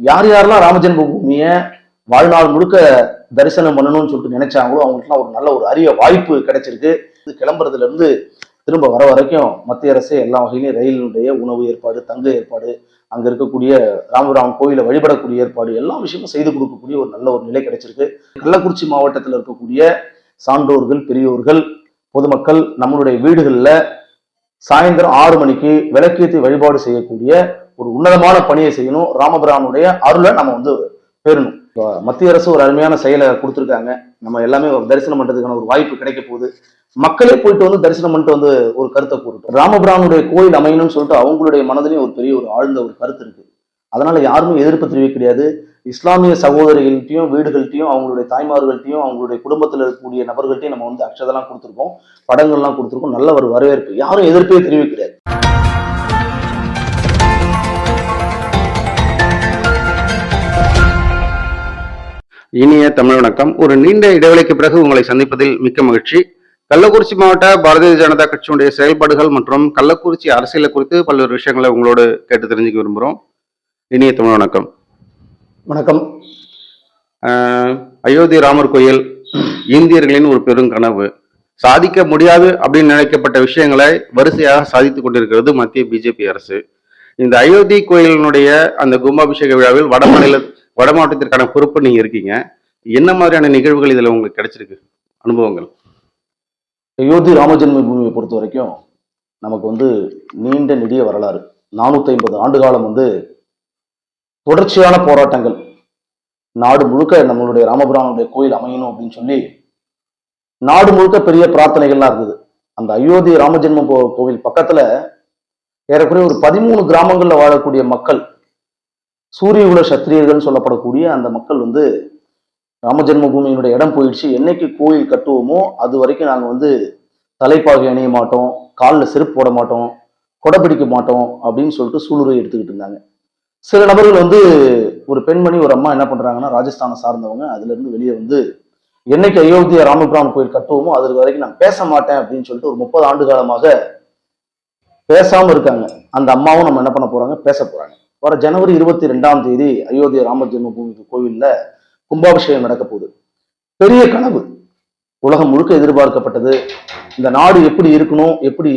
யார் யாரெல்லாம் ராமஜென்ம பூமியை வாழ்நாள் முழுக்க தரிசனம் பண்ணணும்னு சொல்லிட்டு நினைச்சாங்களோ அவங்களுக்குலாம் ஒரு நல்ல ஒரு அரிய வாய்ப்பு கிடைச்சிருக்கு. இது கிளம்புறதுல இருந்து திரும்ப வர வரைக்கும் மத்திய அரசே எல்லா வகையிலையும் ரயிலினுடைய உணவு ஏற்பாடு தங்க ஏற்பாடு அங்க இருக்கக்கூடிய ராமராமன் கோயிலை வழிபடக்கூடிய ஏற்பாடு எல்லா விஷயமும் செய்து கொடுக்கக்கூடிய ஒரு நல்ல ஒரு நிலை கிடைச்சிருக்கு. கள்ளக்குறிச்சி மாவட்டத்தில் இருக்கக்கூடிய சான்றோர்கள் பெரியோர்கள் பொதுமக்கள் நம்மளுடைய வீடுகளில் சாயந்தரம் ஆறு மணிக்கு விளக்கேற்றி வழிபாடு செய்யக்கூடிய ஒரு உன்னதமான பணியை செய்யணும். ராமபிரானுடைய அருளை நம்ம வந்து பெறணும். இப்போ மத்திய அரசு ஒரு அருமையான செயலை கொடுத்துருக்காங்க. நம்ம எல்லாமே தரிசனம் பண்றதுக்கான ஒரு வாய்ப்பு கிடைக்க போகுது. மக்களே போயிட்டு வந்து தரிசனம் பண்ணிட்டு வந்து ஒரு கருத்தை கூறட்டும். ராமபிரானுடைய கோயில் அமையணும்னு சொல்லிட்டு அவங்களுடைய மனதிலையும் ஒரு பெரிய ஒரு ஆழ்ந்த ஒரு கருத்து இருக்கு. அதனால யாருமே எதிர்ப்பு தெரிவிக்க கிடையாது இஸ்லாமிய சகோதரிகள்ட்டையும் வீடுகள்ட்டையும் அவங்களுடைய தாய்மார்கள்ட்டையும் அவங்களுடைய குடும்பத்தில் இருக்கக்கூடிய நபர்கள்ட்டையும் நம்ம வந்து அக்ஷதெல்லாம் கொடுத்துருக்கோம். படங்கள்லாம் கொடுத்துருக்கோம். நல்ல ஒரு வரவேற்பு. யாரும் எதிர்ப்பே தெரிவிக்க கிடையாது இனிய தமிழ் வணக்கம். ஒரு நீண்ட இடைவெளிக்கு பிறகு உங்களை சந்திப்பதில் மிக்க மகிழ்ச்சி. கள்ளக்குறிச்சி மாவட்ட பாரதிய ஜனதா கட்சியினுடைய செயல்பாடுகள் மற்றும் கள்ளக்குறிச்சி அரசியலை குறித்து பல்வேறு விஷயங்களை உங்களோடு கேட்டு தெரிஞ்சுக்க விரும்புகிறோம். இனிய தமிழ் வணக்கம். வணக்கம். அயோத்தி ராமர் கோயில் இந்தியர்களின் ஒரு பெரும் கனவு. சாதிக்க முடியாது அப்படின்னு நினைக்கப்பட்ட விஷயங்களை வரிசையாக சாதித்துக் கொண்டிருக்கிறது மத்திய பிஜேபி அரசு. இந்த அயோத்தி கோயிலினுடைய அந்த கும்பாபிஷேக விழாவில் வட மாநில வட மாவட்டத்திற்கான பொறுப்பு நீங்க இருக்கீங்க. என்ன மாதிரியான நிகழ்வுகள் இதுல உங்களுக்கு கிடைச்சிருக்கு? அனுபவங்கள். அயோத்தி ராமஜென்ம பூமியை பொறுத்த வரைக்கும் நமக்கு வந்து நீண்ட நெடிய வரலாறு. நானூத்தி ஐம்பது ஆண்டு காலம் வந்து தொடர்ச்சியான போராட்டங்கள். நாடு முழுக்க நம்மளுடைய ராமபுரானுடைய கோயில் அமையணும் அப்படின்னு சொல்லி நாடு முழுக்க பெரிய பிரார்த்தனைகள்லாம் இருந்தது. அந்த அயோத்தி ராமஜென்ம கோ- கோவில் பக்கத்துல ஏறக்குறைய ஒரு பதிமூணு கிராமங்கள்ல வாழக்கூடிய மக்கள் சூரியகுல சத்திரியர்கள் சொல்லப்படக்கூடிய அந்த மக்கள் வந்து ராம ஜென்மபூமியினுடைய இடம் போயிடுச்சு. என்னைக்கு கோயில் கட்டுவோமோ அது வரைக்கும் நாங்கள் வந்து தலைப்பாகை அணிய மாட்டோம் காலில் செருப்பு போட மாட்டோம் கொடை பிடிக்க மாட்டோம் அப்படின்னு சொல்லிட்டு சூளுரை எடுத்துக்கிட்டு இருந்தாங்க. சில நபர்கள் வந்து ஒரு பெண்மணி ஒரு அம்மா என்ன பண்ணுறாங்கன்னா ராஜஸ்தானை சார்ந்தவங்க அதுலேருந்து வெளியே வந்து என்னைக்கு அயோத்தியா ராமபிரான் கோயில் கட்டுவோமோ அது வரைக்கும் நான் பேச மாட்டேன் அப்படின்னு சொல்லிட்டு ஒரு முப்பது ஆண்டு காலமாக பேசாமல் இருக்காங்க. அந்த அம்மாவும் நம்ம என்ன பண்ண போகிறாங்க பேச போகிறாங்க வர ஜனவரி இருபத்தி ரெண்டாம் தேதி அயோத்தியா ராம ஜென்மபூமி கோவில்ல கும்பாபிஷேகம் நடக்க போகுது. பெரிய கனவு. உலகம் முழுக்க எதிர்பார்க்கப்பட்டது. இந்த நாடு எப்படி இருக்கணும் எப்படி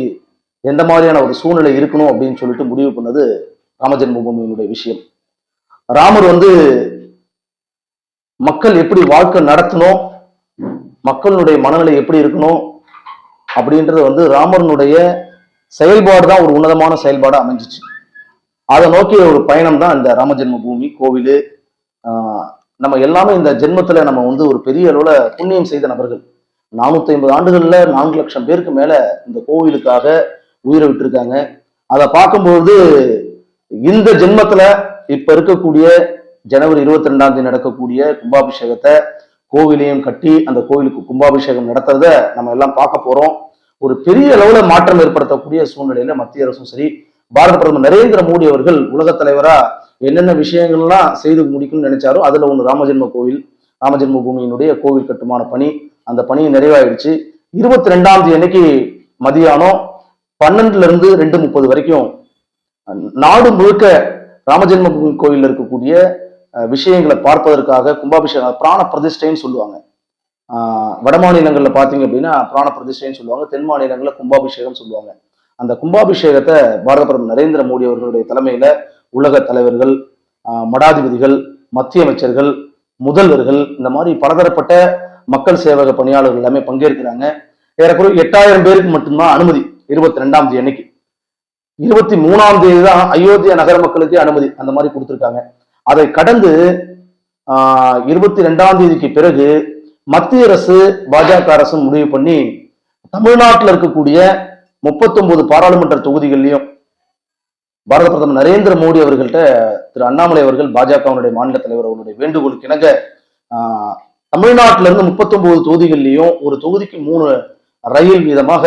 எந்த மாதிரியான ஒரு சூழ்நிலை இருக்கணும் அப்படின்னு சொல்லிட்டு முடிவு பண்ணது ராமஜென்மபூமியினுடைய விஷயம். ராமர் வந்து மக்கள் எப்படி வாழ்க்கை நடத்தணும் மக்களுடைய மனநிலை எப்படி இருக்கணும் அப்படின்றது வந்து ராமனுடைய செயல்பாடு தான் ஒரு உன்னதமான செயல்பாடு அமைஞ்சிச்சு. அதை நோக்கிய ஒரு பயணம் தான் இந்த ராமஜென்ம பூமி கோவில் நம்ம எல்லாமே இந்த ஜென்மத்துல நம்ம வந்து ஒரு பெரிய அளவுல புண்ணியம் செய்த நபர்கள். நானூத்தி ஐம்பது ஆண்டுகள்ல நான்கு லட்சம் பேருக்கு மேல இந்த கோவிலுக்காக உயிரை விட்டுருக்காங்க. அதை பார்க்கும்போது இந்த ஜென்மத்துல இப்ப இருக்கக்கூடிய ஜனவரி இருபத்தி ரெண்டாம் தேதி நடக்கக்கூடிய கும்பாபிஷேகத்தை கோவிலையும் கட்டி அந்த கோவிலுக்கு கும்பாபிஷேகம் நடத்துறத நம்ம எல்லாம் பார்க்க போறோம். ஒரு பெரிய அளவுல மாற்றம் ஏற்படுத்தக்கூடிய சூழ்நிலையில மத்திய அரசும் சரி பாரத பிரதமர் நரேந்திர மோடி அவர்கள் உலக தலைவரா என்னென்ன விஷயங்கள்லாம் செய்து முடிக்கணும்னு நினைச்சாரோ அதுல ஒன்று ராமஜென்ம கோவில் ராமஜென்ம பூமியினுடைய கோவில் கட்டுமான பணி. அந்த பணி நிறைவாயிடுச்சு. இருபத்தி ரெண்டாம் தேதி அன்னைக்கு மதியானம் பன்னெண்டுல இருந்து ரெண்டு முப்பது வரைக்கும் நாடு முழுக்க ராமஜென்ம பூமி கோயில்ல இருக்கக்கூடிய விஷயங்களை பார்ப்பதற்காக கும்பாபிஷேகம் பிராண பிரதிஷ்டைன்னு சொல்லுவாங்க. ஆஹ், வட மாநிலங்கள்ல பாத்தீங்க அப்படின்னா பிராண பிரதிஷ்டைன்னு சொல்லுவாங்க. தென் மாநிலங்கள்ல கும்பாபிஷேகம் சொல்லுவாங்க. அந்த கும்பாபிஷேகத்தை பாரத பிரதமர் நரேந்திர மோடி அவர்களுடைய தலைமையில உலக தலைவர்கள் மடாதிபதிகள் மத்திய அமைச்சர்கள் முதல்வர்கள் இந்த மாதிரி பலதரப்பட்ட மக்கள் சேவக பணியாளர்கள் எல்லாமே பங்கேற்கிறாங்க. ஏறக்குறைய எட்டாயிரம் பேருக்கு மட்டும்தான் அனுமதி இருபத்தி ரெண்டாம் தேதி அன்னைக்கு. இருபத்தி மூணாம் தேதி தான் அயோத்தியா நகர மக்களுக்கே அனுமதி அந்த மாதிரி கொடுத்துருக்காங்க. அதை கடந்து ஆஹ், இருபத்தி ரெண்டாம் தேதிக்கு பிறகு மத்திய அரசு பாஜக அரசு முடிவு பண்ணி தமிழ்நாட்டில் இருக்கக்கூடிய 39 பாராளுமன்ற தொகுதிகள்லையும் பாரத பிரதமர் நரேந்திர மோடி அவர்கள்ட்ட திரு அண்ணாமலை அவர்கள் பாஜகவினுடைய மாநில தலைவர் அவருடைய வேண்டுகோளுக்கு இணங்க தமிழ்நாட்டில இருந்து 39 தொகுதிகள்லையும் ஒரு தொகுதிக்கு மூணு ரயில் வீதமாக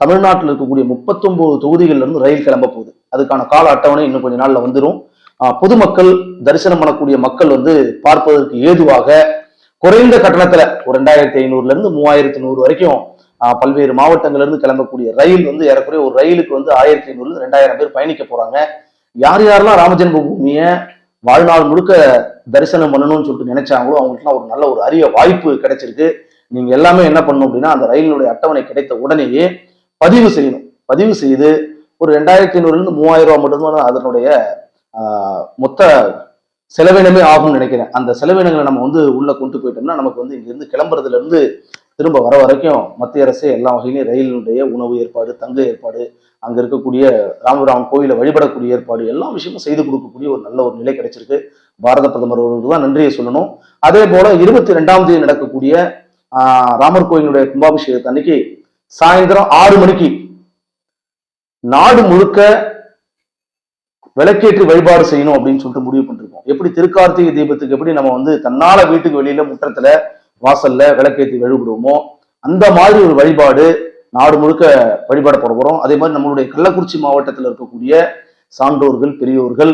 தமிழ்நாட்டில் இருக்கக்கூடிய 39 தொகுதிகள்ல இருந்து ரயில் கிளம்ப போகுது. அதுக்கான கால அட்டவணை இன்னும் கொஞ்ச நாள்ல வந்துடும் பொதுமக்கள் தரிசனம் பண்ணக்கூடிய மக்கள் வந்து பார்ப்பதற்கு ஏதுவாக குறைந்த கட்டணத்துல ஒரு ரெண்டாயிரத்தி ஐநூறுல இருந்து மூவாயிரத்தி நூறு வரைக்கும் பல்வேறு மாவட்டங்கள்ல இருந்து கிளம்பக்கூடிய ரயில் வந்து ஏறக்குறைய ஒரு ரயிலுக்கு வந்து ஆயிரத்தி ஐநூறுலேருந்து ரெண்டாயிரம் பேர் பயணிக்க போறாங்க. யார் யாரெல்லாம் ராமஜென்ம பூமியை வாழ்நாள் முழுக்க தரிசனம் பண்ணணும்னு சொல்லிட்டு நினைச்சாங்களோ அவங்களுக்குலாம் ஒரு நல்ல ஒரு அரிய வாய்ப்பு கிடைச்சிருக்கு. நீங்க எல்லாமே என்ன பண்ணணும் அப்படின்னா அந்த ரயிலினுடைய அட்டவணை கிடைத்த உடனேயே பதிவு செய்யணும். பதிவு செய்து ஒரு ரெண்டாயிரத்தி ஐநூறுலேருந்து மூவாயிரம் ரூபா மட்டும்தான் அதனுடைய மொத்த செலவினமே ஆகும்னு நினைக்கிறேன். அந்த செலவினங்களை நம்ம வந்து உள்ள கொண்டு போயிட்டோம்னா நமக்கு வந்து இங்கிருந்து கிளம்புறதுல இருந்து திரும்ப வர வரைக்கும் மத்திய அரசே எல்லா வகையிலையும் ரயிலினுடைய உணவு ஏற்பாடு தங்க ஏற்பாடு அங்க இருக்கக்கூடிய ராமராமன் கோயிலை வழிபடக்கூடிய ஏற்பாடு எல்லா விஷயமும் செய்து கொடுக்கக்கூடிய ஒரு நல்ல ஒரு நிலை கிடைச்சிருக்கு. பாரத பிரதமர் அவர்களுக்கு தான் நன்றியை சொல்லணும். அதே போல இருபத்தி ரெண்டாம் தேதி நடக்கக்கூடிய ஆஹ், ராமர் கோயிலுடைய கும்பாபிஷேகத்தை அன்னைக்கு சாயந்தரம் ஆறு மணிக்கு நாடு முழுக்க விளக்கேற்று வழிபாடு செய்யணும் அப்படின்னு சொல்லிட்டு முடிவு பண்ணிருக்கோம். எப்படி திருக்கார்த்திகை தீபத்துக்கு எப்படி நம்ம வந்து தன்னால வீட்டுக்கு வெளியில முற்றத்துல வாசல்ல விளக்கேற்றி வழிபடுவோமோ அந்த மாதிரி ஒரு வழிபாடு நாடு முழுக்க வழிபாட போட அதே மாதிரி நம்மளுடைய கள்ளக்குறிச்சி மாவட்டத்தில் இருக்கக்கூடிய சான்றோர்கள் பெரியோர்கள்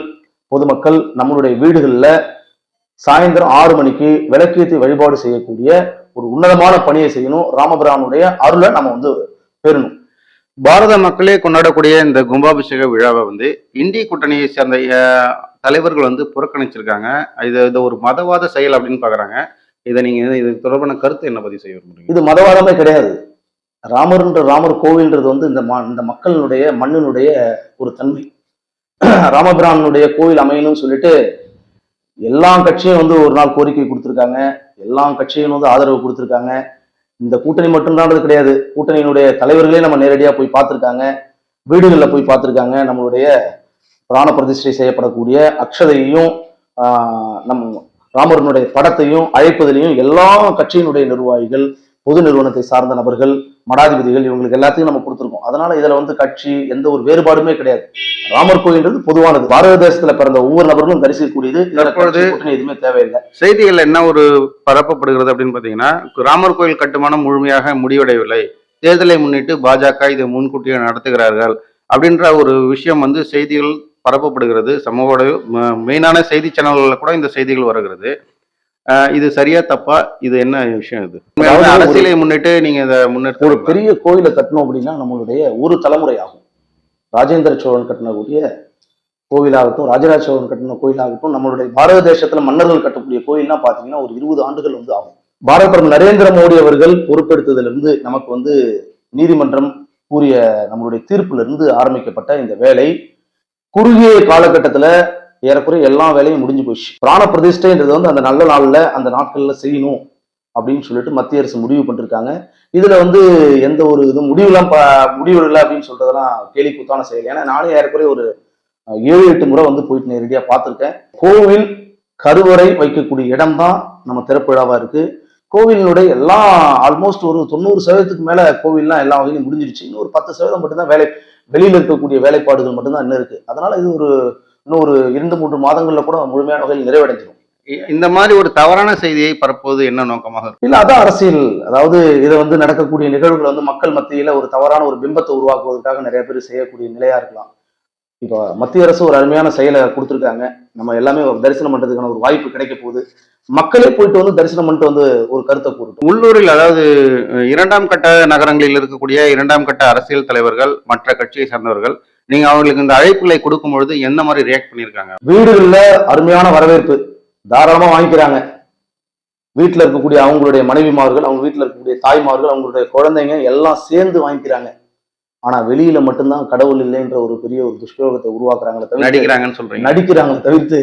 பொதுமக்கள் நம்மளுடைய வீடுகளில் சாயந்தரம் ஆறு மணிக்கு விளக்கேற்றி வழிபாடு செய்யக்கூடிய ஒரு உன்னதமான பணியை செய்யணும். ராமபிரானுடைய அருளை நம்ம வந்து பெறணும். பாரத மக்களே கொண்டாடக்கூடிய இந்த கும்பாபிஷேக விழாவை வந்து இந்திய கூட்டணியை சேர்ந்த தலைவர்கள் வந்து புறக்கணிச்சிருக்காங்க. இது இது ஒரு மதவாத செயல் அப்படின்னு பாக்குறாங்க. இதை நீங்க இது தொடர்பான கருத்து என்ன பதிவு செய்ய விரும்புறீங்க? இது மதவாதமே கிடையாது. ராமர்ன்ற ராமர் கோவில்ன்றது வந்து இந்த ம- இந்த மக்களினுடைய மண்ணினுடைய ஒரு தன்மை. ராமபிரானுடைய கோவில் அமையணும்னு சொல்லிட்டு எல்லா கட்சியும் வந்து ஒரு நாள் கோரிக்கை கொடுத்துருக்காங்க. எல்லா கட்சியும் வந்து ஆதரவு கொடுத்துருக்காங்க. இந்த கூட்டணி மட்டும்தான்றது கிடையாது. கூட்டணியினுடைய தலைவர்களே நம்ம நேரடியாக போய் பார்த்துருக்காங்க. வீடுகளில் போய் பார்த்துருக்காங்க. நம்மளுடைய பிராண பிரதிஷ்டை செய்யப்படக்கூடிய அக்ஷதையையும் நம் ராமரனுடைய படத்தையும் அழைப்பதிலையும் எல்லா கட்சியினுடைய நிர்வாகிகள் பொது நிறுவனத்தை சார்ந்த நபர்கள் மடாதிபதிகள் இவங்களுக்கு எல்லாத்தையும் நம்ம கொடுத்துருக்கோம். அதனால இதுல வந்து கட்சி எந்த ஒரு வேறுபாடுமே கிடையாது. ராமர் கோயில்ன்றது பொதுவானது. பாரத தேசத்துல பிறந்த ஒவ்வொரு நபர்களும் தரிசிக்கக்கூடியது. எதுவுமே தேவையில்லை. செய்திகள் என்ன ஒரு பரப்பப்படுகிறது அப்படின்னு பாத்தீங்கன்னா ராமர் கோயில் கட்டுமானம் முழுமையாக முடிவடையவில்லை. தேர்தலை முன்னிட்டு பாஜக இதை முன்கூட்டியே நடத்துகிறார்கள் அப்படின்ற ஒரு விஷயம் வந்து செய்திகள் பரப்பப்படுகிறது. சமூக மெயினான செய்தி சேனல்களில் கூட இந்த செய்திகள் வருகிறது. இது சரியா தப்பா? இது என்ன விஷயம் இது? ஒரு- அரசியலை முன்னிட்டு நீங்க இதை ஒரு முன்னெடுத்து பெரிய கோயிலை கட்டணும் அப்படின்னா நம்மளுடைய ஒரு தலைமுறை ஆகும் ராஜேந்திர சோழன் கட்டினக்கூடிய கோவிலாகட்டும் ராஜராஜ சோழன் கட்டின கோயிலாகட்டும் நம்மளுடைய பாரத தேசத்துல மன்னர்கள் கட்டக்கூடிய கோயில்லாம் பாத்தீங்கன்னா ஒரு இருபது ஆண்டுகள் வந்து ஆகும். பாரத பிரதமர் நரேந்திர மோடி அவர்கள் பொறுப்பெடுத்ததுல இருந்து நமக்கு வந்து நீதிமன்றம் கூறிய நம்மளுடைய தீர்ப்புல இருந்து ஆரம்பிக்கப்பட்ட இந்த வேலை. குறுகிய காலகட்டத்துல ஏறக்குறைய எல்லா வேலையும் முடிஞ்சு போச்சு. பிராண பிரதிஷ்டைன்றது வந்து அந்த நல்ல நாள்ல அந்த நாட்கள்ல செய்யணும் அப்படின்னு சொல்லிட்டு மத்திய அரசு முடிவு பண்ணிருக்காங்க. இதுல வந்து எந்த ஒரு இது முடிவுலாம் ப- முடிவு இல்லை அப்படின்னு சொல்றதெல்லாம் கேலி கூத்தான செயல். ஏன்னா நானே ஏறக்குறைய ஒரு ஏழு எட்டு முறை வந்து போயிட்டு நேரடியா பார்த்துருக்கேன். கோவில் கருவறை வைக்கக்கூடிய இடம் தான் நம்ம திறப்பு விழாவா இருக்கு. கோவிலினுடைய எல்லா ஆல்மோஸ்ட் ஒரு தொண்ணூறு சதவீதத்துக்கு மேல கோவில்லாம் எல்லா வகையிலும் முடிஞ்சிருச்சு இன்னும் ஒரு பத்து சதவீதம் மட்டும்தான் வேலை வெளியில இருக்கக்கூடிய வேலைப்பாடுகள் மட்டும்தான் இன்னும் இருக்கு. அதனால இது ஒரு இன்னும் ஒரு இரண்டு மூன்று மாதங்கள்ல கூட முழுமையான வகையில் நிறைவடைஞ்சிடும் இந்த மாதிரி ஒரு தவறான செய்தியை பரப்புவது என்ன நோக்கமாக இல்ல அதான் அரசியல். அதாவது இதை வந்து நடக்கக்கூடிய நிகழ்வுகளை வந்து மக்கள் மத்தியில ஒரு தவறான ஒரு பிம்பத்தை உருவாக்குவதற்காக நிறைய பேர் செய்யக்கூடிய நிலையா இருக்கலாம். இப்போ மத்திய அரசு ஒரு அருமையான செயலை கொடுத்துருக்காங்க. நம்ம எல்லாமே தரிசனம் பண்றதுக்கான ஒரு வாய்ப்பு கிடைக்க போகுது. மக்களே போயிட்டு வந்து தரிசனம் பண்ணிட்டு வந்து ஒரு கருத்தை கூறட்டும். உள்ளூரில் அதாவது இரண்டாம் கட்ட நகரங்களில் இருக்கக்கூடிய இரண்டாம் கட்ட அரசியல் தலைவர்கள் மற்ற கட்சியை சார்ந்தவர்கள் நீங்க அவங்களுக்கு இந்த அழைப்புகளை கொடுக்கும் பொழுது எந்த மாதிரி ரியாக்ட் பண்ணியிருக்காங்க? வீடுகள்ல அருமையான வரவேற்பு. தாராளமா வாங்கிக்கிறாங்க. வீட்டுல இருக்கக்கூடிய அவங்களுடைய மனைவிமார்கள் அவங்க வீட்டுல இருக்கக்கூடிய தாய்மார்கள் அவங்களுடைய குழந்தைங்க எல்லாம் சேர்ந்து வாங்கிக்கிறாங்க. ஆனா வெளியில மட்டும்தான் கடவுள் இல்லைன்ற ஒரு பெரிய ஒரு துஷ்பிரயோகத்தை உருவாக்குறாங்களே தவிர நடிக்கிறாங்கன்னு சொல்றீங்க. நடிக்கிறாங்க தவிர்த்து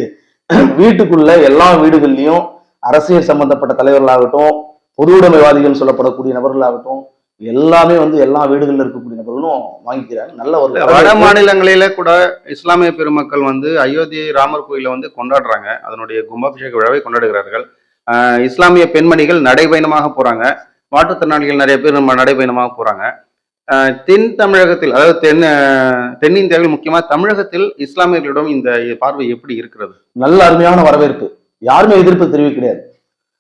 வீட்டுக்குள்ள எல்லா வீடுகள்லயும் அரசியல் சம்பந்தப்பட்ட தலைவர்களாகட்டும் பொது உடைமைவாதிகள் சொல்லப்படக்கூடிய நபர்களாகட்டும் எல்லாமே வந்து எல்லா வீடுகள்ல இருக்கக்கூடிய நபர்களும் வாங்கிக்கிறாங்க. நல்ல ஒரு வட. மாநிலங்களில கூட இஸ்லாமிய பெருமக்கள் வந்து அயோத்தி ராமர் கோயிலை வந்து கொண்டாடுறாங்க. அதனுடைய கும்பாபிஷேக விழாவை கொண்டாடுகிறார்கள். இஸ்லாமிய பெண்மணிகள் நடைபயணமாக போறாங்க. மாற்றுத்திறனாளிகள் நிறைய பேர் நம்ம நடைபயணமாக போறாங்க. தென் தமிழகத்தில் அதாவது தென் தென்னிந்தியாவில் முக்கியமா தமிழகத்தில் இஸ்லாமியர்களிடம் இந்த பார்வை எப்படி இருக்கிறது? நல்ல அருமையான வரவேற்பு. யாருமே எதிர்ப்பு தெரிவிக்க கிடையாது.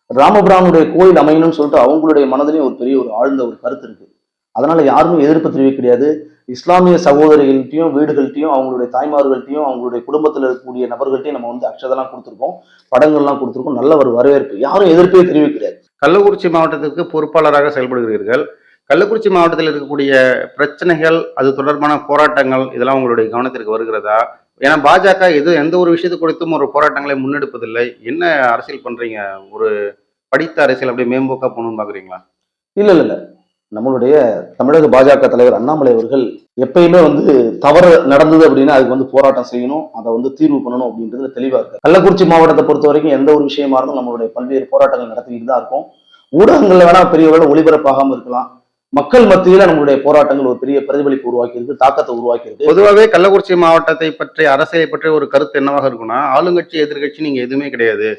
ராமபிரானுடைய கோயில் அமையணும்னு சொல்லிட்டு அவங்களுடைய மனதிலையும் ஒரு பெரிய ஒரு ஆழ்ந்த ஒரு கருத்து இருக்கு. அதனால யாருமே எதிர்ப்பு தெரிவிக்க கிடையாது. இஸ்லாமிய சகோதரிகள்ட்டையும் வீடுகள்ட்டையும் அவங்களுடைய தாய்மார்கள்ட்டையும் அவங்களுடைய குடும்பத்தில் இருக்கக்கூடிய நபர்கள்ட்டையும் நம்ம வந்து அக்ஷதெல்லாம் கொடுத்துருக்கோம் படங்கள்லாம் கொடுத்துருக்கோம். நல்ல ஒரு வரவேற்பு. யாரும் எதிர்ப்பே தெரிவிக்க கிடையாது. கள்ளக்குறிச்சி மாவட்டத்திற்கு பொறுப்பாளராக செயல்படுகிறீர்கள். கள்ளக்குறிச்சி மாவட்டத்தில் இருக்கக்கூடிய பிரச்சனைகள் அது தொடர்பான போராட்டங்கள் இதெல்லாம் உங்களுடைய கவனத்திற்கு வருகிறதா? ஏன்னா பாஜக எது எந்த ஒரு விஷயத்து குறித்தும் ஒரு போராட்டங்களை முன்னெடுப்பதில்லை. என்ன அரசியல் பண்றீங்க? ஒரு படித்த அரசியல் அப்படியே மேம்போக்கா போகணும்னு பாக்குறீங்களா? இல்ல இல்ல இல்ல. நம்மளுடைய தமிழக பாஜக தலைவர் அண்ணாமலை அவர்கள் எப்பயுமே வந்து தவறு நடந்தது அப்படின்னா அதுக்கு வந்து போராட்டம் செய்யணும் அதை வந்து தீர்வு பண்ணணும் அப்படின்றதுல தெளிவா இருக்கு கள்ளக்குறிச்சி மாவட்டத்தை பொறுத்த வரைக்கும் எந்த ஒரு விஷயமா இருந்தாலும் நம்மளுடைய பல்வேறு போராட்டங்கள் நடத்திக்கிட்டு தான் இருக்கும். ஊடகங்கள்ல வேணா பெரிய அளவுல ஒளிபரப்பாகாம இருக்கலாம். மக்கள் மத்தியில நம்மளுடைய போராட்டங்கள் ஒரு பெரிய பிரதிபலிப்பு உருவாக்கி இருக்கு தாக்கத்தை உருவாக்கி இருக்கு பொதுவாகவே கள்ளக்குறிச்சி மாவட்டத்தை பற்றி அரசியலை பற்றி ஒரு கருத்து என்னவாக இருக்கும்னா ஆளுங்கட்சி எதிர்கட்சி நீங்க எதுவுமே கிடையாது.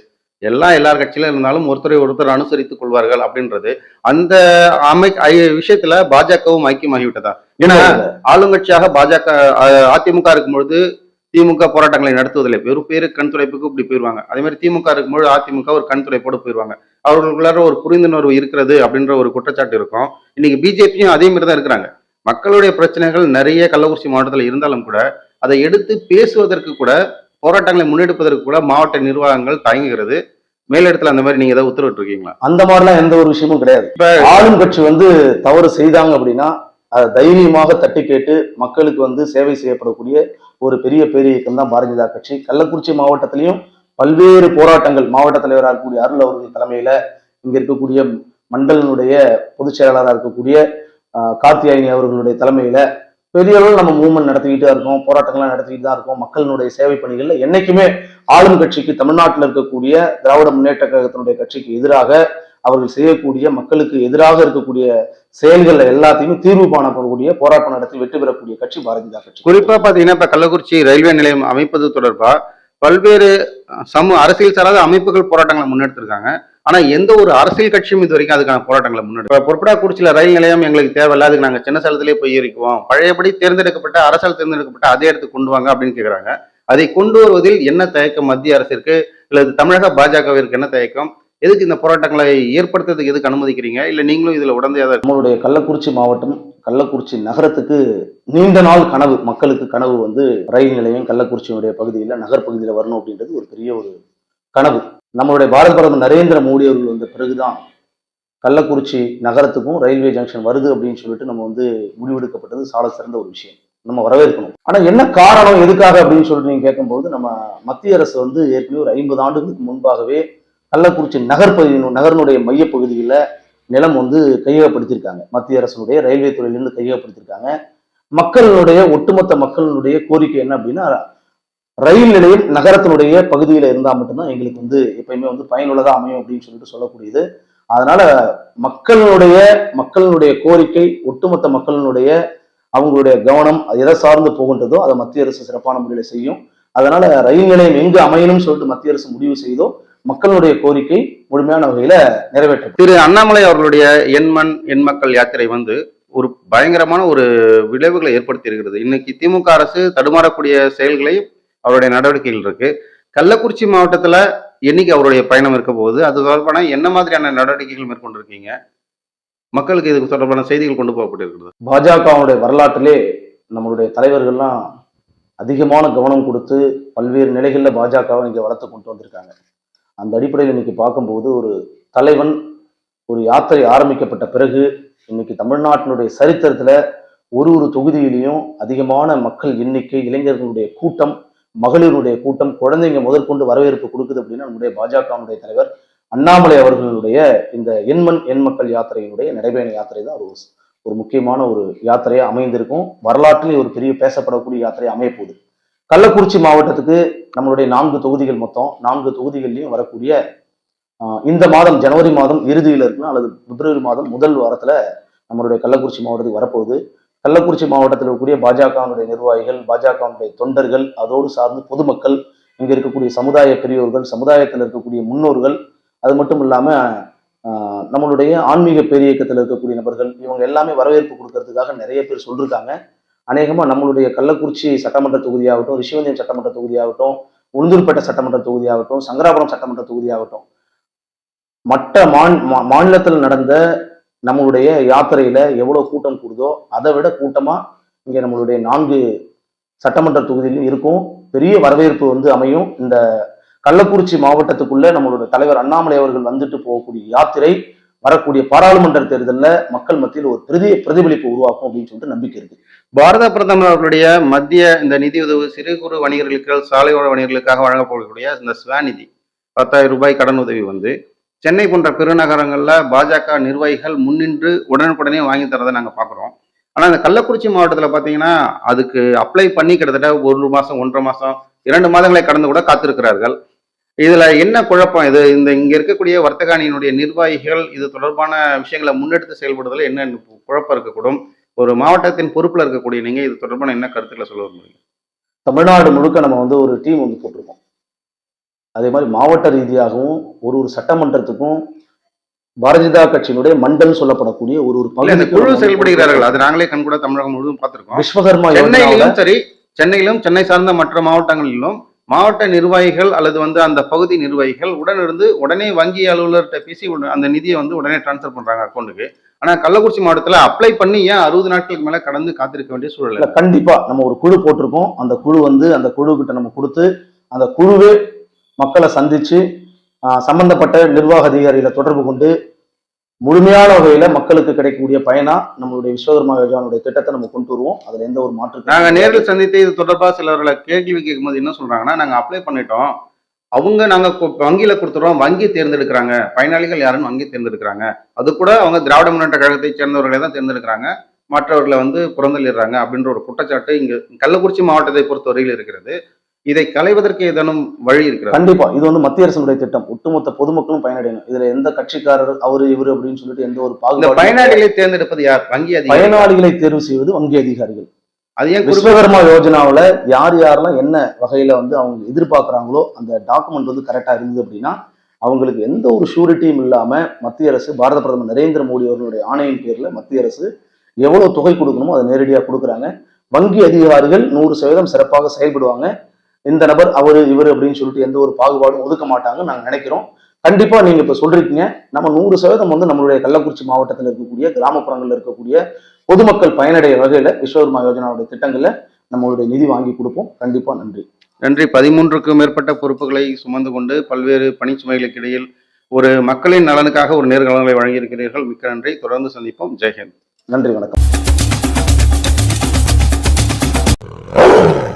எல்லாம் எல்லார் கட்சியில இருந்தாலும் ஒருத்தரை ஒருத்தர் அனுசரித்துக் கொள்வார்கள் அப்படின்றது. அந்த அமை விஷயத்துல பாஜகவும் ஐக்கியமாகிவிட்டதா? ஏன்னா ஆளுங்கட்சியாக பாஜக அதிமுக இருக்கும்பொழுது திமுக போராட்டங்களை நடத்துவதில்லை. வெறும் பேரு கண் துடைப்புக்கு இப்படி போயிருவாங்க. அதே மாதிரி திமுக இருக்கும்போது அதிமுக ஒரு கண் துடைப்போடு போயிருவாங்க. அவர்களுக்குள்ளார ஒரு புரிந்துணர்வு இருக்கிறது அப்படின்ற ஒரு குற்றச்சாட்டு இருக்கும். இன்னைக்கு பிஜேபியும் அதே மாதிரி தான் இருக்கிறாங்க. மக்களுடைய பிரச்சனைகள் நிறைய கள்ளக்குறிச்சி மாவட்டத்தில் இருந்தாலும் கூட அதை எடுத்து பேசுவதற்கு கூட போராட்டங்களை முன்னெடுப்பதற்கு கூட மாவட்ட நிர்வாகங்கள் தயங்குகிறது. மேலிடத்துல அந்த மாதிரி நீங்க ஏதாவது உத்தரவிட்டு இருக்கீங்களா அந்த மாதிரிலாம் எந்த ஒரு விஷயமும் கிடையாது. ஆளும் கட்சி வந்து தவறு செய்தாங்க அப்படின்னா அதை தைரியமாக தட்டி கேட்டு மக்களுக்கு வந்து சேவை செய்யப்படக்கூடிய ஒரு பெரிய பேரியக்கம் தான் பாரதிய ஜனதா கட்சி. கள்ளக்குறிச்சி மாவட்டத்திலையும் பல்வேறு போராட்டங்கள் மாவட்ட தலைவராக இருக்கக்கூடிய அருள் அவர்கள் தலைமையில இங்க இருக்கக்கூடிய மண்டலனுடைய பொதுச் செயலாளராக இருக்கக்கூடிய கார்த்தியாயினி அவர்களுடைய தலைமையில பெரிய அளவில் நம்ம மூவ்மெண்ட் நடத்திக்கிட்டு தான் இருக்கோம் போராட்டங்கள்லாம் நடத்திக்கிட்டு தான் இருக்கோம். மக்களினுடைய சேவை பணிகள்ல என்னைக்குமே ஆளும் கட்சிக்கு தமிழ்நாட்டில் இருக்கக்கூடிய திராவிட முன்னேற்ற கழகத்தினுடைய கட்சிக்கு எதிராக அவர்கள் செய்யக்கூடிய மக்களுக்கு எதிராக இருக்கக்கூடிய செயல்கள் எல்லாத்தையும் தீர்வு காணப்படக்கூடிய போராட்டம் நடத்தி வெற்றி பெறக்கூடிய கட்சி பாரதிய ஜனதா கட்சி. குறிப்பா பாத்தீங்கன்னா இப்ப கள்ளக்குறிச்சி ரயில்வே நிலையம் அமைப்பது தொடர்பா பல்வேறு சமூக அரசியல் சாராத அமைப்புகள் போராட்டங்களை முன்னெடுத்திருக்காங்க. ஆனா எந்த ஒரு அரசியல் கட்சியும் இது வரைக்கும் அதுக்கான போராட்டங்களை முன்னெடுப்பு பொறுப்படாக்குறிச்சியில ரயில் நிலையம் எங்களுக்கு தேவையில்ல அதுக்கு நாங்க சின்ன சேலத்திலே போய் ஏறிக்குவோம். பழையபடி தேர்ந்தெடுக்கப்பட்ட அரசால் தேர்ந்தெடுக்கப்பட்ட அதே இடத்துக்கு கொண்டு வாங்க அப்படின்னு கேக்குறாங்க. அதை கொண்டு வருவதில் என்ன தயக்கம் மத்திய அரசிற்கு? அல்லது தமிழக பாஜகவிற்கு என்ன தயக்கம்? எதுக்கு இந்த போராட்டங்களை ஏற்படுத்துறதுக்கு எதுக்கு அனுமதிக்கிறீங்க? இல்ல நீங்களும் இதுல உடந்தையா நம்மளுடைய கள்ளக்குறிச்சி மாவட்டம் கள்ளக்குறிச்சி நகரத்துக்கு நீண்ட நாள் கனவு மக்களுக்கு கனவு வந்து ரயில் நிலையம் கள்ளக்குறிச்சியினுடைய பகுதியில் நகர்பகுதியில் வரணும் அப்படின்றது ஒரு பெரிய ஒரு கனவு. நம்மளுடைய பாரத பிரதமர் நரேந்திர மோடி அவர்கள் வந்த பிறகுதான் கள்ளக்குறிச்சி நகரத்துக்கும் ரயில்வே ஜங்ஷன் வருது அப்படின்னு சொல்லிட்டு நம்ம வந்து முடிவெடுக்கப்பட்டது சால சிறந்த ஒரு விஷயம். நம்ம வரவேற்கணும். ஆனா என்ன காரணம் எதுக்காக அப்படின்னு சொல்லிட்டு நீங்க கேட்கும்போது நம்ம மத்திய அரசு வந்து ஏற்கனவே ஒரு ஐம்பது ஆண்டுகளுக்கு முன்பாகவே கள்ளக்குறிச்சி நகர்பகுதி நகரனுடைய மையப்பகுதியில் நிலம் வந்து கையகப்படுத்தியிருக்காங்க. மத்திய அரசுடைய ரயில்வே துறையிலிருந்து கையகப்படுத்தியிருக்காங்க. மக்களுடைய ஒட்டுமொத்த மக்களுடைய கோரிக்கை என்ன அப்படின்னா ரயில் நிலையம் நகரத்தினுடைய பகுதியில் இருந்தால் மட்டும்தான் எங்களுக்கு வந்து எப்பயுமே வந்து பயனுள்ளதாக அமையும் அப்படின்னு சொல்லிட்டு சொல்லக்கூடியது. அதனால மக்களுடைய மக்களுடைய கோரிக்கை ஒட்டுமொத்த மக்களினுடைய அவங்களுடைய கவனம் அது எதை சார்ந்து போகின்றதோ அதை மத்திய அரசு சிறப்பான முறையில் செய்யும். அதனால ரயில் நிலையம் எங்கு அமையணும்னு சொல்லிட்டு மத்திய அரசு முடிவு செய்தோ மக்களுடைய கோரிக்கை முழுமையான வகையில நிறைவேற்றப்படும் திரு அண்ணாமலை அவர்களுடைய எண்மண் எண்மக்கள் யாத்திரை வந்து ஒரு பயங்கரமான ஒரு விளைவுகளை ஏற்படுத்தி இருக்கிறது. இன்னைக்கு திமுக அரசு தடுமாறக்கூடிய செயல்களை அவருடைய நடவடிக்கைகள் இருக்கு. கள்ளக்குறிச்சி மாவட்டத்துல என்னைக்கு அவருடைய பயணம் இருக்க போகுது. அது தொடர்பான என்ன மாதிரியான நடவடிக்கைகள் மேற்கொண்டிருக்கீங்க? மக்களுக்கு இது தொடர்பான செய்திகள் கொண்டு போகப்பட்டிருக்கிறது. பாஜகவுடைய வரலாற்றிலே நம்மளுடைய தலைவர்கள்லாம் அதிகமான கவனம் கொடுத்து பல்வேறு நிலைகளில் பாஜகவை இங்கே வளர்த்து கொண்டு வந்திருக்காங்க. அந்த அடிப்படையில் இன்னைக்கு பார்க்கும்போது ஒரு தலைவன் ஒரு யாத்திரை ஆரம்பிக்கப்பட்ட பிறகு இன்னைக்கு தமிழ்நாட்டினுடைய சரித்திரத்துல ஒரு ஒரு தொகுதியிலையும் அதிகமான மக்கள் எண்ணிக்கை இளைஞர்களுடைய கூட்டம் மகளிருடைய கூட்டம் குழந்தைங்க முதற்கொண்டு வரவேற்பு கொடுக்குது அப்படின்னா நம்முடைய பாஜகவுடைய தலைவர் அண்ணாமலை அவர்களுடைய இந்த எண்மண் எண் மக்கள் யாத்திரையினுடைய நடைபயண யாத்திரை தான். ஒரு ஒரு முக்கியமான ஒரு யாத்திரையாக அமைந்திருக்கும். வரலாற்றில் ஒரு பெரிய பேசப்படக்கூடிய யாத்திரை அமையப்போகுது. கள்ளக்குறிச்சி மாவட்டத்துக்கு நம்மளுடைய நான்கு தொகுதிகள் மொத்தம் நான்கு தொகுதிகள்லையும் வரக்கூடிய இந்த மாதம் ஜனவரி மாதம் இறுதியில் இருக்கலாம் அல்லது பிப்ரவரி மாதம் முதல் வாரத்துல நம்மளுடைய கள்ளக்குறிச்சி மாவட்டத்துக்கு வரப்போகுது. கள்ளக்குறிச்சி மாவட்டத்தில் இருக்கக்கூடிய பாஜகவினுடைய நிர்வாகிகள் பாஜகவினுடைய தொண்டர்கள் அதோடு சார்ந்து பொதுமக்கள் இங்க இருக்கக்கூடிய சமுதாய பெரியோர்கள் சமுதாயத்தில் இருக்கக்கூடிய முன்னோர்கள் அது மட்டும் இல்லாம நம்மளுடைய ஆன்மீக பேரியக்கத்தில் இருக்கக்கூடிய நபர்கள் இவங்க எல்லாமே வரவேற்பு கொடுக்கறதுக்காக நிறைய பேர் சொல்லியிருக்காங்க அநேகமாக நம்மளுடைய கள்ளக்குறிச்சி சட்டமன்ற தொகுதியாகட்டும் ரிஷிவந்தியம் சட்டமன்ற தொகுதியாகட்டும் உளுந்தூர்பேட்டை சட்டமன்ற தொகுதியாகட்டும் சங்கராபுரம் சட்டமன்ற தொகுதியாகட்டும் மற்ற மா- மாநிலத்தில் நடந்த நம்மளுடைய யாத்திரையில எவ்வளவு கூட்டம் கூடுதோ அதை விட கூட்டமா இங்க நம்மளுடைய நான்கு சட்டமன்ற தொகுதியிலும் இருக்கும். பெரிய வரவேற்பு வந்து அமையும். இந்த கள்ளக்குறிச்சி மாவட்டத்துக்குள்ள நம்மளோட தலைவர் அண்ணாமலை அவர்கள் வந்துட்டு போகக்கூடிய யாத்திரை வரக்கூடிய பாராளுமன்ற தேர்தலில் மக்கள் மத்தியில் ஒரு பிரதி பிரதிபலிப்பு உருவாக்கும் அப்படின்னு சொல்லிட்டு நம்பிக்கை இருக்கு. பாரத பிரதமர் அவர்களுடைய மத்திய இந்த நிதியுதவி சிறு குறு வணிகர்களுக்கு சாலையோர வணிகர்களுக்காக வழங்கப்படக்கூடிய இந்த ஸ்வநிதி பத்தாயிரம் ரூபாய் கடன் உதவி வந்து சென்னை போன்ற பெருநகரங்களில் பாஜக நிர்வாகிகள் முன்னின்று உடனுக்குடனே வாங்கி தரதை நாங்கள் பார்க்குறோம் ஆனால் இந்த கள்ளக்குறிச்சி மாவட்டத்தில் பார்த்தீங்கன்னா அதுக்கு அப்ளை பண்ணி கிட்டத்தட்ட ஒரு மாதம் ஒன்றரை மாதம் இரண்டு மாதங்களை கடந்து கூட காத்திருக்கிறார்கள். இதுல என்ன குழப்பம்? இது இந்த இங்க இருக்கக்கூடிய வர்த்தக அணியினுடைய நிர்வாகிகள் இது தொடர்பான விஷயங்களை முன்னெடுத்து செயல்படுறதுல என்ன குழப்பம் இருக்கக்கூடும்? ஒரு மாவட்டத்தின் பொறுப்புல இருக்கக்கூடிய நீங்க இது தொடர்பான என்ன கருத்துக்களை சொல்ல விரும்புறீங்க? தமிழ்நாடு முழுக்க நம்ம வந்து ஒரு டீம் வந்து போட்டிருக்கோம். அதே மாதிரி மாவட்ட ரீதியாகவும் ஒரு ஒரு சட்டமன்றத்துக்கும் பாரதிய ஜனதா கட்சியினுடைய மண்டல் சொல்லப்படக்கூடிய ஒரு ஒரு பகுதிக்கு குழு செயல்படுகிறார்கள். அது நாங்களே கண்கூட தமிழகம் முழுவதும் பார்த்திருக்கோம். விஸ்வகர்மா சென்னையிலும் சரி சென்னையிலும் சென்னை சார்ந்த மற்ற மாவட்டங்களிலும் மாவட்ட நிர்வாகிகள் அல்லது வந்து அந்த பகுதி நிர்வாகிகள் உடனிருந்து உடனே வங்கி அலுவலர்கிட்ட பேசி அந்த நிதியை வந்து உடனே டிரான்ஸ்ஃபர் பண்றாங்க அக்கௌண்ட்டுக்கு ஆனா கள்ளக்குறிச்சி மாவட்டத்துல அப்ளை பண்ணி ஏன் அறுபது நாட்களுக்கு மேல கடந்து காத்திருக்க வேண்டிய சூழல்? கண்டிப்பா. நம்ம ஒரு குழு போட்டிருக்கோம். அந்த குழு வந்து அந்த குழு கிட்ட நம்ம கொடுத்து அந்த குழுவே மக்களை சந்திச்சு சம்பந்தப்பட்ட நிர்வாக அதிகாரிகளை தொடர்பு கொண்டு முழுமையான வகையில மக்களுக்கு கிடைக்கக்கூடிய பயனா நம்மளுடைய விஸ்வகர்மா யோஜனாவுடைய திட்டத்தை நம்ம கொண்டு வருவோம். அதுல எந்த ஒரு மாற்று நாங்க நேரில் சந்தித்து இது தொடர்பா சிலர்களை கேள்வி கேட்கும்போது என்ன சொல்றாங்கன்னா நாங்க அப்ளை பண்ணிட்டோம். அவங்க நாங்க வங்கியில கொடுத்துறோம் வங்கி தேர்ந்தெடுக்கிறாங்க. பயனாளிகள் யாருன்னு வங்கி தேர்ந்தெடுக்கிறாங்க. அது கூட அவங்க திராவிட முன்னேற்ற கழகத்தை சேர்ந்தவர்களை தான் தேர்ந்தெடுக்கிறாங்க. மற்றவர்களை வந்து புறந்தள்ளிடுறாங்க அப்படின்ற ஒரு குற்றச்சாட்டு இங்க கள்ளக்குறிச்சி மாவட்டத்தை பொறுத்தவரையில் இருக்கிறது. இதை களைவதற்கு ஏதேனும் வழி இருக்கிறது? கண்டிப்பா. இது வந்து மத்திய அரசினுடைய திட்டம். ஒட்டுமொத்த பொதுமக்களும் பயனடையணும். இதுல எந்த கட்சிக்காரர் அவரு இவரு அப்படின்னு சொல்லிட்டு எந்த ஒரு பாகுபாடு பயனாளிகளை தேர்ந்தெடுப்பது யார்? வங்கி பயனாளிகளை தேர்வு செய்வது வங்கி அதிகாரிகள். அது ஏன் விஸ்வகர்மா யோஜனாவுல யார் யாரெல்லாம் என்ன வகையில வந்து அவங்க எதிர்பார்க்கறாங்களோ அந்த டாக்குமெண்ட் வந்து கரெக்டா இருந்தது அப்படின்னா அவங்களுக்கு எந்த ஒரு ஷூரிட்டியும் இல்லாம மத்திய அரசு பாரத பிரதமர் நரேந்திர மோடி அவர்களுடைய ஆணையின் பேர்ல மத்திய அரசு எவ்வளவு தொகை கொடுக்கணுமோ அதை நேரடியாக கொடுக்குறாங்க. வங்கி அதிகாரிகள் நூறு சதவீதம் சிறப்பாக செயல்படுவாங்க. இந்த நபர் அவரு இவர் அப்படின்னு சொல்லிட்டு எந்த ஒரு பாகுபாடும் ஒதுக்க மாட்டாங்கன்னு நாங்க நினைக்கிறோம். கண்டிப்பா நீங்க இப்ப சொல்றீங்க. நம்ம நூறு சதவீதம் வந்து நம்மளுடைய கள்ளக்குறிச்சி மாவட்டத்தில் இருக்கக்கூடிய கிராமப்புறங்கள்ல இருக்கக்கூடிய பொதுமக்கள் பயனடைய வகையில விஸ்வகர்மா யோஜனாவுடைய திட்டங்கள்ல நம்மளுடைய நிதி வாங்கி கொடுப்போம். கண்டிப்பா நன்றி. நன்றி. பதிமூன்றுக்கும் மேற்பட்ட பொறுப்புகளை சுமந்து கொண்டு பல்வேறு பணிச்சுமைகளுக்கு இடையில் ஒரு மக்களின் நலனுக்காக ஒரு நேர்காணலை வழங்கியிருக்கிறீர்கள். மிக்க நன்றி. தொடர்ந்து சந்திப்போம். ஜெய்ஹிந்த். நன்றி வணக்கம்.